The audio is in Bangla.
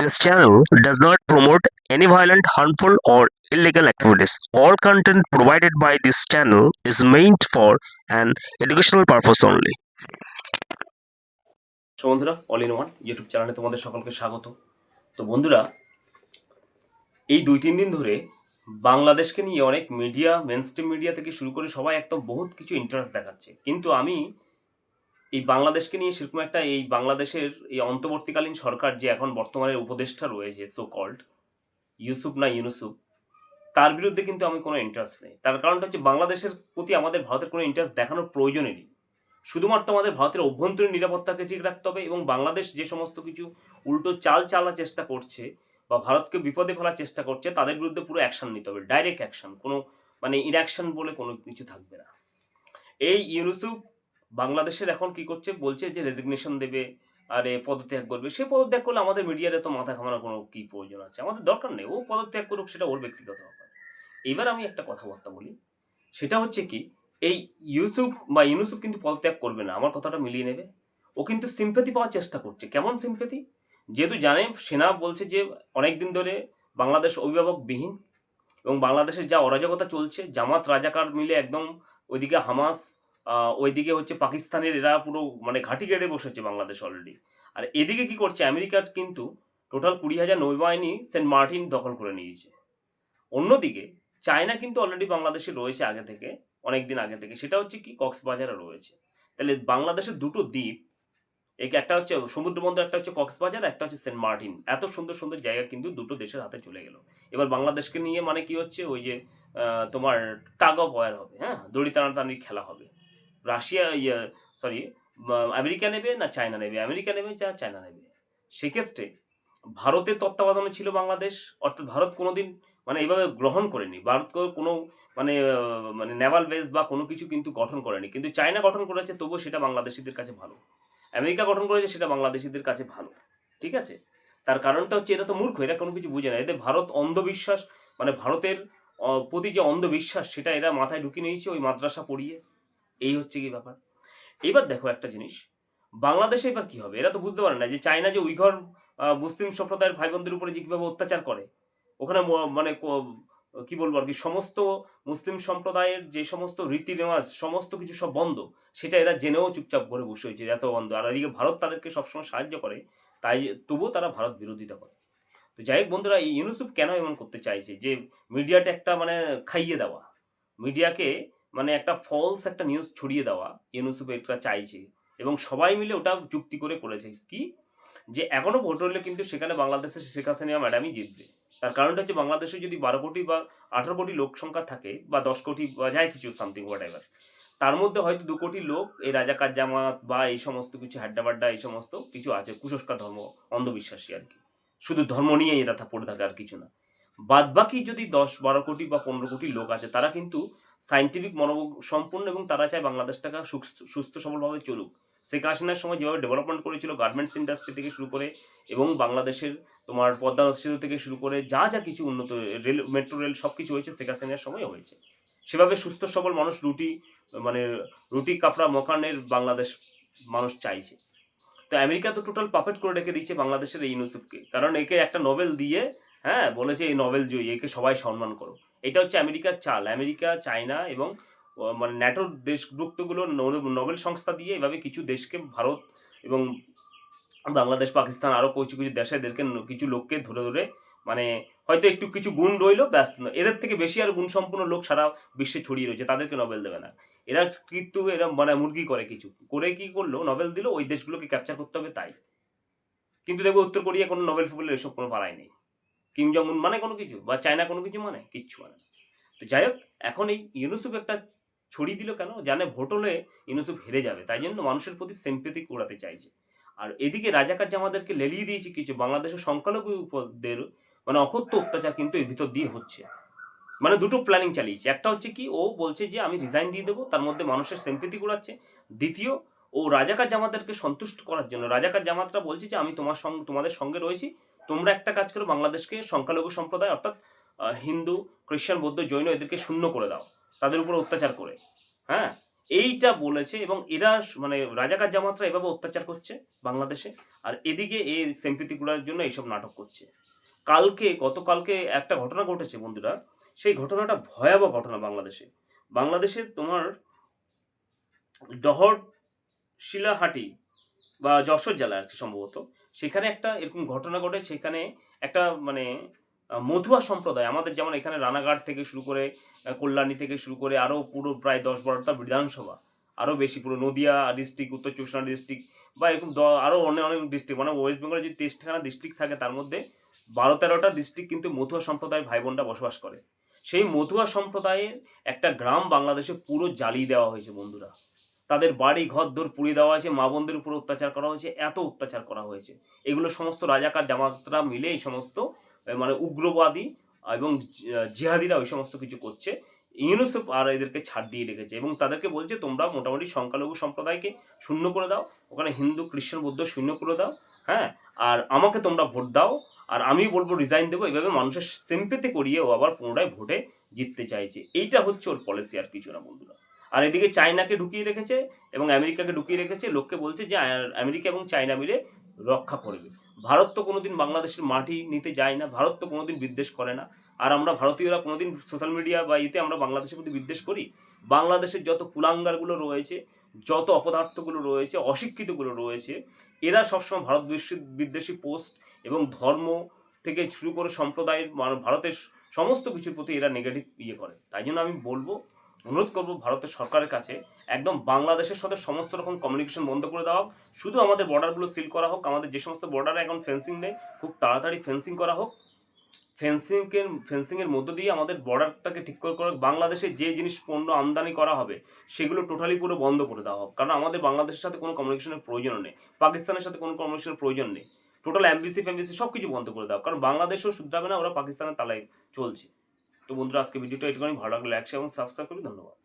This channel does not promote any violent, harmful, or illegal activities. All content provided by this channel is meant for an educational purpose only. তো বন্ধুরা অল ইন ওয়ান ইউটিউব চ্যানেলে তোমাদের সকলকে স্বাগত তো বন্ধুরা এই দুই তিন দিন ধরে বাংলাদেশকে নিয়ে অনেক মিডিয়া মেনস্ট্রিম মিডিয়া থেকে শুরু করে সবাই একদম বহুত কিছু ইন্টারেস্ট দেখাচ্ছে কিন্তু আমি এই বাংলাদেশকে নিয়ে সেরকম একটা এই বাংলাদেশের এই অন্তর্বর্তীকালীন সরকার যে এখন বর্তমানে উপদেষ্টা রয়েছে সো কল্ড ইউসুফ না ইউনুসুফ, তার বিরুদ্ধে কিন্তু আমি কোনো ইন্টারেস্ট নেই। তার কারণটা হচ্ছে বাংলাদেশের প্রতি আমাদের ভারতের কোনো ইন্টারেস্ট দেখানোর প্রয়োজনই নেই। শুধুমাত্র আমাদের ভারতের অভ্যন্তরীণ নিরাপত্তাকে ঠিক রাখতে হবে এবং বাংলাদেশ যে সমস্ত কিছু উল্টো চাল চালার চেষ্টা করছে বা ভারতকে বিপদে ফেলার চেষ্টা করছে, তাদের বিরুদ্ধে পুরো অ্যাকশন নিতে হবে ডাইরেক্ট অ্যাকশন কোনো মানে ইনঅ্যাকশন বলে কোনো কিছু থাকবে না। এই ইউনুসুফ বাংলাদেশের এখন কি করছে? বলছে যে রেজিগনেশন দেবে, আর এ পদত্যাগ করবে। সে পদত্যাগ করলে আমাদের মিডিয়ার তো মাথা ঘামানোর কোনো কি প্রয়োজন আছে? আমাদের দরকার নেই। ও পদত্যাগ করুক, সেটা ওর ব্যক্তিগত ব্যাপার। এবার আমি একটা কথাবার্তা বলি। সেটা হচ্ছে কি, এই ইউসুফ বা ইউনুসুফ কিন্তু পদত্যাগ করবে না। আমার কথাটা মিলিয়ে নেবে। ও কিন্তু সিম্পেথি পাওয়ার চেষ্টা করছে। কেমন সিম্পেথি যেহেতু জানে, সেনা বলছে যে অনেক দিন ধরে বাংলাদেশ অভিভাবকবিহীন এবং বাংলাদেশের যা অরাজকতা চলছে, জামাত, রাজাকার মিলে একদম ওইদিকে হামাস ওইদিকে হচ্ছে পাকিস্তানের এরা পুরো মানে ঘাঁটি কেড়ে বসেছে বাংলাদেশ অলরেডি আর এদিকে কি করছে? আমেরিকার কিন্তু টোটাল কুড়ি হাজার নৌবাহিনী সেন্ট মার্টিন দখল করে নিয়েছে। অন্যদিকে চায়না কিন্তু অলরেডি বাংলাদেশে রয়েছে আগে থেকে অনেক দিন আগে থেকে। সেটা হচ্ছে কি? কক্সবাজারে রয়েছে। তাহলে বাংলাদেশের দুটো দ্বীপ এই একটা হচ্ছে সমুদ্র বন্দর একটা হচ্ছে কক্সবাজার, একটা হচ্ছে সেন্ট মার্টিন। এত সুন্দর সুন্দর জায়গা কিন্তু দুটো দেশের হাতে চলে গেল। এবার বাংলাদেশকে নিয়ে মানে কি হচ্ছে? ওই যে তোমার টাগ অফ ওয়ার হবে হ্যাঁ? দড়ি টানাটানি খেলা হবে। রাশিয়া ইয়ে সরি আমেরিকা নেবে না চায়না নেবে? আমেরিকা নেবে যা চায়না নেবে। সেক্ষেত্রে ভারতের তত্ত্বাবধানে ছিল বাংলাদেশ, অর্থাৎ ভারত কোনোদিন মানে এইভাবে গ্রহণ করেনি। ভারত কোনো মানে মানে নেভাল বেস বা কোনো কিছু কিন্তু গঠন করেনি। কিন্তু চায়না গঠন করেছে, তবুও সেটা বাংলাদেশিদের কাছে ভালো। আমেরিকা গঠন করেছে, সেটা বাংলাদেশিদের কাছে ভালো। ঠিক আছে? তার কারণটা হচ্ছে, এরা তো মূর্খ, এরা কোনো কিছু বুঝে না। এদের ভারত অন্ধবিশ্বাস মানে ভারতের প্রতি যে অন্ধবিশ্বাস, সেটা এরা মাথায় ঢুকিয়ে নিয়েছে, ওই মাদ্রাসা পড়িয়ে। এই হচ্ছে কি ব্যাপার? এইবার দেখো একটা জিনিস। বাংলাদেশে এবার কি হবে? এরা তো বুঝতে পারে না যে চায়না যে উইঘর মুসলিম সম্প্রদায়ের ভাই বোনদের উপরে যে কীভাবে অত্যাচার করে, ওখানে মানে কি বলব আর কি, সমস্ত মুসলিম সম্প্রদায়ের যে সমস্ত রীতি রেওয়াজ সমস্ত কিছু সব বন্ধ, সেটা এরা জেনেও চুপচাপ করে বসে হয়েছে এত বন্ধ। আর এদিকে ভারত তাদেরকে সবসময় সাহায্য করে, তাই তবুও তারা ভারত বিরোধিতা করে। তো যাই হোক বন্ধুরা, এই ইউনুসুফ কেন এমন করতে চাইছে? যে মিডিয়াটা একটা মানে খাইয়ে দেওয়া। মিডিয়াকে মানে একটা ফলস একটা নিউজ ছড়িয়ে দেওয়া, ইউনুসুফ এটা চাইছে। এবং সবাই মিলে ওটা যুক্তি করে করেছে। কি? যে এখনও ভোট হলে কিন্তু সেখানে বাংলাদেশের শেখ হাসিনা ম্যাডামই জিতবে। তার কারণটা হচ্ছে বাংলাদেশে যদি বারো কোটি বা আঠারো কোটি লোক সংখ্যা থাকে বা দশ কোটি বা যায় কিছু সামথিং হোয়াট এভার তার মধ্যে হয়তো দু কোটি লোক এই রাজাকার জামাত বা এই সমস্ত কিছু, হাড্ডাবাড্ডা এই সমস্ত কিছু আছে, কুসংস্কার ধর্ম, অন্ধবিশ্বাসী আর কি। শুধু ধর্ম নিয়ে এরা পড়ে থাকে আর কিছু না। বাদ বাকি যদি দশ, বারো কোটি বা পনেরো কোটি লোক আছে, তারা কিন্তু সাইন্টিফিক মনোযোগ সম্পূর্ণ এবং তারা চায় বাংলাদেশটাকে সুস্থ- সবলভাবে চলুক। শেখ হাসিনার সময় যেভাবে ডেভেলপমেন্ট করেছিল গার্মেন্টস ইন্ডাস্ট্রি থেকে শুরু করে এবং বাংলাদেশের তোমার পদ্মা সেতু থেকে শুরু করে যা যা কিছু উন্নত রেল মেট্রো রেল সব কিছু হয়েছে, শেখ হাসিনার সময় হয়েছে। সেভাবে সুস্থ সবল মানুষ রুটি মানে রুটি, কাপড়া, মকানের বাংলাদেশ মানুষ চাইছে। তো আমেরিকা তো টোটাল পাপেট করে রেখে দিচ্ছে বাংলাদেশের এই ইউনুসুফকে। কারণ একে একটা নোবেল দিয়ে হ্যাঁ বলেছে এই নোবেল জয়ী, একে সবাই সম্মান করো। এটা হচ্ছে আমেরিকার চাল। আমেরিকা, চায়না এবং মানে ন্যাটোর দেশভুক্তগুলো নোবেল সংস্থা দিয়ে এভাবে কিছু দেশকে ভারত এবং বাংলাদেশ, পাকিস্তান আরও কিছু কিছু দেশে এদেরকে কিছু লোককে ধরে ধরে মানে হয়তো একটু কিছু গুণ রইল, ব্যাস। এদের থেকে বেশি আর গুণ সম্পূর্ণ লোক সারা বিশ্বে ছড়িয়ে রয়েছে, তাদেরকে নোবেল দেবে না। এরা কিন্তু এরা মানে মুরগি করে কিছু। করে কি করল, নোবেল দিল, ওই দেশগুলোকে ক্যাপচার করতে হবে তাই। কিন্তু দেখব উত্তর কোরিয়া কোনো নোবেল ফুবেল এসব কোনো পাড়ায় নেই। কিম জং উন মানে কোনো কিছু বা চায়না কোনো কিছু মানে কিচ্ছু মানে। তো যাই হোক, এখন এই ইউনুসুফ একটা ছড়িয়ে দিল কেন? জানে ভোট হলে ইউনুসুফ হেরে যাবে, তাই জন্য মানুষের প্রতি সেম্পেথিক উড়াতে চাইছে। আর এদিকে রাজাকার জামাদেরকে লেলিয়ে দিয়েছে কিছু, বাংলাদেশের সংখ্যালঘুদের মানে অকথ্য অত্যাচার কিন্তু এর ভিতর দিয়ে হচ্ছে। মানে দুটো প্ল্যানিং চালিয়েছে, একটা হচ্ছে কি, ও বলছে যে আমি রিজাইন দিয়ে দেবো, তার মধ্যে মানুষের সেম্পেথি কুড়াচ্ছে। দ্বিতীয়, ও রাজাকার জামাতদেরকে সন্তুষ্ট করার জন্য, রাজাকার জামাতরা বলছে যে আমি তোমার সঙ্গে, তোমাদের সঙ্গে রয়েছি তোমরা একটা কাজ করো, বাংলাদেশকে সংখ্যালঘু সম্প্রদায়, অর্থাৎ হিন্দু, খ্রিস্টান, বৌদ্ধ, জৈন এদেরকে শূন্য করে দাও। তাদের উপর অত্যাচার করে। হ্যাঁ? এইটা বলেছে এবং এরা মানে রাজাকার জামাতরা এভাবে অত্যাচার করছে বাংলাদেশে। আর এদিকে এই সেম্পিতিগুলোর জন্য এইসব নাটক করছে। কালকে, গতকালকে একটা ঘটনা ঘটেছে বন্ধুরা। সেই ঘটনাটা ভয়াবহ ঘটনা বাংলাদেশে। বাংলাদেশে তোমার ডহর শিলাহাটি বা যশোর জেলা আর কি সম্ভবত। সেখানে একটা এরকম ঘটনা ঘটে, সেখানে একটা মানে মধুয়া সম্প্রদায়। আমাদের যেমন এখানে রানাঘাট থেকে শুরু করে কল্যাণী থেকে শুরু করে আরও পুরো প্রায় দশ বারোটা বিধানসভা। আরও বেশি পুরো নদিয়া ডিস্ট্রিক্ট উত্তর চব্বিশ ডিস্ট্রিক্ট বা এরকম আরও অনেক অনেক ডিস্ট্রিক্ট মানে ওয়েস্ট বেঙ্গলে যদি তেইশখানা ডিস্ট্রিক্ট থাকে, তার মধ্যে বারো তেরোটা ডিস্ট্রিক্ট কিন্তু মধুয়া সম্প্রদায়ের ভাই বোনরা বসবাস করে। সেই মধুয়া সম্প্রদায়ের একটা গ্রাম বাংলাদেশে পুরো জ্বালিয়ে দেওয়া হয়েছে বন্ধুরা। তাদের বাড়ি, ঘর, দোর পুড়িয়ে দেওয়া হয়েছে, মা বোনদের উপর অত্যাচার করা হয়েছে, এত অত্যাচার করা হয়েছে। এগুলো সমস্ত রাজাকার জামাতরা মিলে এই সমস্ত মানে উগ্রবাদী এবং জিহাদিরা ওই সমস্ত কিছু করছে। ইউনিসেফ আর এদেরকে ছাড় দিয়ে রেখেছে এবং তাদেরকে বলছে, তোমরা মোটামুটি সংখ্যালঘু সম্প্রদায়কে শূন্য করে দাও, ওখানে হিন্দু, খ্রিস্টান, বৌদ্ধ শূন্য করে দাও হ্যাঁ? আর আমাকে তোমরা ভোট দাও, আর আমি বলব রিজাইন দেবো। এইভাবে মানুষের সিম্পেতে করিয়ে ও আবার পুনরায় ভোটে জিততে চাইছে। এইটা হচ্ছে ওর পলিসি আর কিছু না, বন্ধুরা। আর এদিকে চায়নাকে ঢুকিয়ে রেখেছে এবং আমেরিকাকে ঢুকিয়ে রেখেছে। লোককে বলছে যে আমেরিকা এবং চায়না মিলে রক্ষা করবে ভারত তো কোনোদিন বাংলাদেশের মাটি নিতে যায় না, ভারত তো কোনোদিন বিদ্বেষ করে না। আর আমরা ভারতীয়রা কোনোদিন সোশ্যাল মিডিয়া বা ইতে আমরা বাংলাদেশের প্রতি বিদ্বেষ করি? বাংলাদেশের যত কুলাঙ্গারগুলো রয়েছে, যত অপদার্থগুলো রয়েছে, অশিক্ষিতগুলো রয়েছে, এরা সবসময় ভারত বিদ্বেষী পোস্ট এবং ধর্ম থেকে শুরু করে সম্প্রদায়ের মানে ভারতের সমস্ত কিছুর প্রতি এরা নেগেটিভ ইয়ে করে। তাই জন্য আমি বলব অনুরোধ করব ভারতের সরকারের কাছে একদম বাংলাদেশের সাথে সমস্ত রকম কমিউনিকেশন বন্ধ করে দেওয়া হোক। শুধু আমাদের বর্ডারগুলো সিল করা হোক, আমাদের যে সমস্ত বর্ডারে এখন ফেন্সিং নেই, খুব তাড়াতাড়ি ফেন্সিং করা হোক। ফেন্সিংকে ফেন্সিংয়ের মধ্য দিয়ে আমাদের বর্ডারটাকে ঠিক করে করে বাংলাদেশে যে জিনিস পণ্য আমদানি করা হবে, সেগুলো টোটালি পুরো বন্ধ করে দেওয়া হোক। কারণ আমাদের বাংলাদেশের সাথে কোনো কমিউনিকেশনের প্রয়োজন নেই, পাকিস্তানের সাথে কোনো কমিউনিকেশনের প্রয়োজন নেই। টোটাল এমবিসি ফ্যামবিসি সব কিছু বন্ধ করে দাও কারণ বাংলাদেশও শুধরাবে না, ওরা পাকিস্তানের তালায় চলছে। তো বন্ধুরা আজকে ভিডিওটা এটুকুনি ভালো লাগলে। লাইক এবং সাবস্ক্রাইব করি ধন্যবাদ।